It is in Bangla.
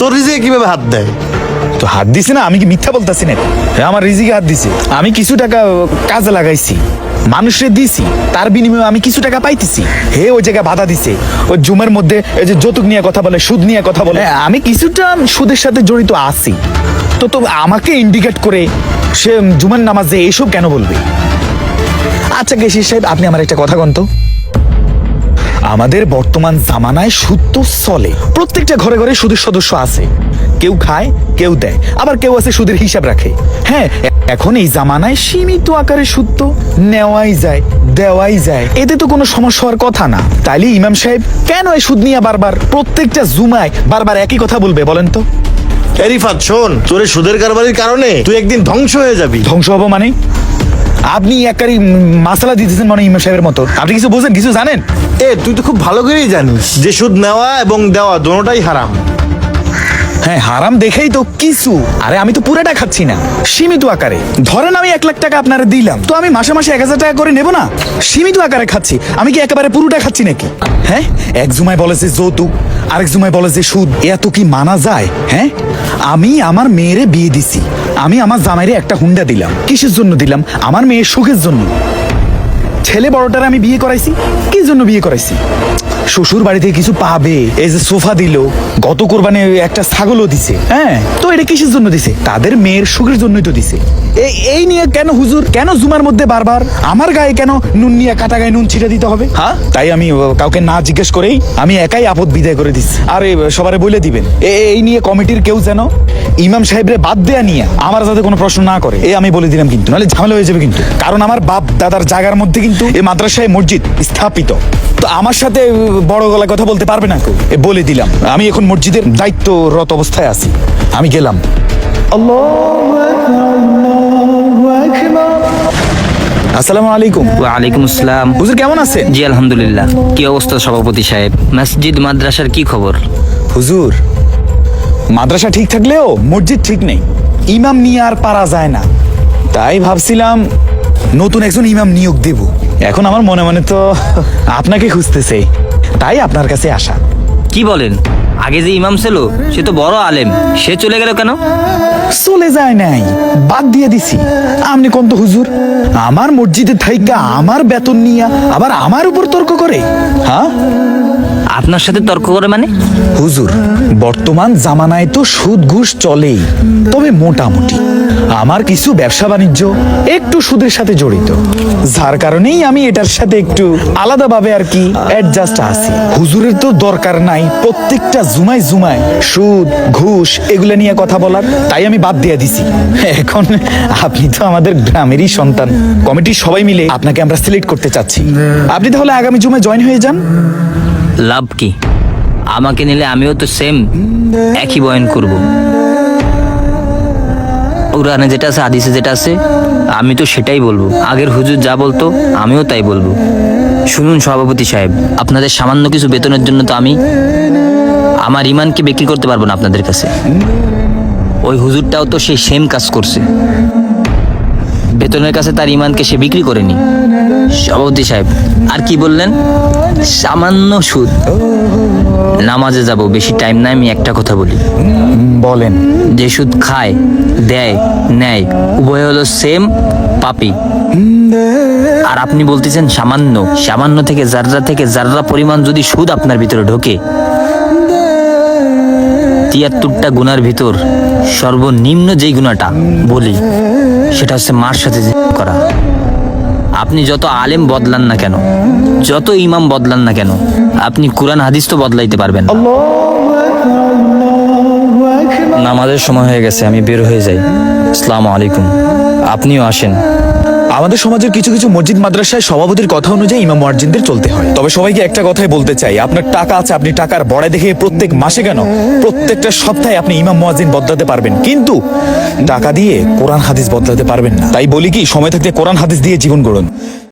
তোর রিজিকে কীভাবে হাত দেয়? তো হাত দিছে না আমি কি মিথ্যা বলতেছি না আমার রিজিকে হাত দিছে। আমি কিছু টাকা কাজে লাগাইছি মানুষের দিছি তার বিনিময়ে আমি কিছু টাকা পাইতেছি। হে ওই জায়গায় বাধা দিছে। ওই জুমের মধ্যে এই যে যৌতুক নিয়ে কথা বলে সুদ নিয়ে কথা বলে। আমি কিছুটা সুদের সাথে জড়িত আছি। তো তো আমাকে ইন্ডিকেট করে সে জুমার নামাজে এইসব কেন বলবে? আচ্ছা গেশির সাহেব আপনি আমার একটা কথা কন তো। আমাদের বর্তমান জামানায় সুদ তো চলে প্রত্যেকটা ঘরে ঘরে সুদের সদস্য আছে। কেউ খায় কেউ দেয় আবার কেউ আছে সুদের হিসাব রাখে। হ্যাঁ এখন এই জামানায় সীমিত আকারে সুদ তো নেওয়াই যায় দেওয়াই যায়। এতে তো কোনো সমস্যা হওয়ার কথা না। তাইলে ইমাম সাহেব কেন এই সুদ নিয়ে বারবার প্রত্যেকটা জুমায় বারবার একই কথা বলবে বলেন তো? এরিফাত শোন তোর সুদের কারবারির কারণে তুই একদিন ধ্বংস হয়ে যাবি। ধ্বংস হব মানে? আপনি একারি মাসালা দিতেছেন মানে ইমাম সাহেবের মতো। আপনি কিছু বোঝেন, কিছু জানেন? এ, তুই তো খুব ভালো করেই জানিস যে সুদ নেওয়া এবং দেওয়া দোনোটাই হারাম। হ্যাঁ হারাম দেখেই তো। কিছু আরে, আমি তো পুরাটা খাচ্ছি না। সীমিত আকারে। ধরেন আমি এক লাখ টাকা আপনারা দিলাম। তো আমি মাসে মাসে এক হাজার টাকা করে নেব না? সীমিত আকারে খাচ্ছি। আমি কি একেবারে পুরোটা খাচ্ছি নাকি? হ্যাঁ? এক জুমায় বলে যে যৌতুক, আরেক জুমায় বলে যে সুদ। এত কি মানা যায়? হ্যাঁ? আমি আমার মেয়েরে বিয়ে দিছি। আমি আমার জামাইরে একটা হুন্ডা দিলাম। কিসের জন্য দিলাম? আমার মেয়ের সুখের জন্য। ছেলে বড়টারে আমি বিয়ে করাইছি? কি জন্য বিয়ে করাইছি? শ্বশুর বাড়ি থেকে কিছু পাবে। এই যে সোফা দিল, গত কোরবানি একটা ছাগলও দিছে। হ্যাঁ তো এটা কিসের জন্য দিছে? তাদের মেয়ের সুখের জন্যই তো দিছে। এই এই নিয়ে কেন হুজুর? কেন জুমার মধ্যে বারবার? আমার গায়ে কেন নুন নিয়ে কাটা গায়ে নুন ছিটে দিতে হবে? হ্যাঁ তাই আমি কাউকে না জিজ্ঞেস করেই আমি একাই আপদ বিদায় করে দিচ্ছি আরে, সবারে বলে দিবেন। এই নিয়ে কমিটির কেউ যেন ইমাম সাহেবরে বাদ দেয়া নিয়ে আমার যাতে কোনো প্রশ্ন না করে, এ আমি বলে দিলাম কিন্তু, নাহলে ঝামেলা হয়ে যাবে কিন্তু। কারণ আমার বাপ দাদার জায়গার মধ্যে কিন্তু এই মাদ্রাসায় মসজিদ স্থাপিত। তো আমার সাথে বড় গলায় কথা বলতে পারবে না? কেউ এ বলে দিলাম। আমি এখন মসজিদের দায়িত্বরত অবস্থায় আছি। আমি গেলাম। আসসালামু আলাইকুম। ওয়ালাইকুম আসসালাম। হুজুর কেমন আছেন? জি আলহামদুলিল্লাহ। কি অবস্থা সভাপতি সাহেব? মসজিদ মাদ্রাসার কি খবর? হুজুর মাদ্রাসা ঠিক থাকলেও মসজিদ ঠিক নেই। ইমাম নিয়ে আর পারা যায় না। তাই ভাবছিলাম নতুন একজন ইমাম নিয়োগ দেব। এখন আমার মনে মনে তো আপনাকে খুঁজতেছে তাই আপনার কাছে আসা। কি বলেন? আগে যে ইমাম ছিল সে তো বড় আলেম। সে চলে গেল কেন? চলে যায় নাই বাদ দিয়ে দিছি। আপনি কোন তো হুজুর? আমার মসজিদে থাইকা আমার বেতন নিয়া আবার আমার উপর তর্ক করে হ্যাঁ? আপনার সাথে তর্ক করে মানে? হুজুর, বর্তমান জামানায় তো সুদ ঘুষ চলেই, তবে মোটামুটি। আমার কিছু ব্যবসা বাণিজ্য একটু সুদের সাথে জড়িত। যার কারণেই আমি এটার সাথে একটু আলাদাভাবে আর কি অ্যাডজাস্ট আছি। হুজুরের তো দরকার নাই প্রত্যেকটা জুমায় জুমায় সুদ, ঘুষ এগুলো নিয়ে কথা বলার। তাই আমি বাদ দিয়ে দিছি। এখন আপনি তো আমাদের গ্রামেরই সন্তান। কমিটির সবাই মিলে আপনাকে আমরা সিলেক্ট করতে চাচ্ছি। আপনি তাহলে আগামী জুমায় জয়েন হয়ে যান। লাভ কি? আমাকে নিলে আমিও তো সেম একই বয়ন করব। কোরআনে যেটা আছে, হাদিসে যেটা আছে, আমি তো সেটাই বলব। আগের হুজুর যা বলতো, আমিও তাই বলব। শুনুন সভাপতি সাহেব, আপনাদের সামান্য কিছু বেতনের জন্য তো আমি আমার ইমানকে বিক্রি করতে পারব না আপনাদের কাছে। ওই হুজুরটাও তো সেই সেম কাজ করছে। বেতনের কাছে তার ইমানকে সে বিক্রি করেনি। সভাপতি সাহেব আর কি বললেন? সামান্য সুদ। নামাজে যাব বেশি টাইম নাই আমি একটা কথা বলি। বলেন। যে সুদ খায় দেয় নেয় উভয় হলো সেম পাপি। আর আপনি বলতেছেন সামান্য সামান্য থেকে জাররা থেকে জাররা পরিমাণ যদি সুদ আপনার ভিতরে ঢোকে তিয়াত্তরটা গুনার ভিতর সর্বনিম্ন যেই গুণাটা বলি, সেটা হচ্ছে মার সাথে করা। আপনি যত আলেম বদলান না কেন, যত ইমাম বদলান না কেন, আপনি কোরআন, হাদিস তো বদলাইতে পারবেন নামাজের সময় হয়ে গেছে, আমি বের হয়ে যাই। আসসালামু আলাইকুম। আপনিও আসেন। আমাদের সমাজের কিছু কিছু মসজিদ মাদ্রাসায় সভাপতির কথা অনুযায়ী ইমাম মার্জিনদের চলতে হয়। তবে সবাইকে একটা কথাই বলতে চাই, আপনার টাকা আছে, আপনি টাকার বড়াই দেখে প্রত্যেক মাসে কেন? প্রত্যেকটা সপ্তাহে আপনি ইমাম মোয়াজিন বদলাতে পারবেন। কিন্তু টাকা দিয়ে কোরআন হাদিস বদলাতে পারবেন না। তাই বলি কি, সময় থাকতে কোরআন হাদিস দিয়ে জীবন গড়ুন।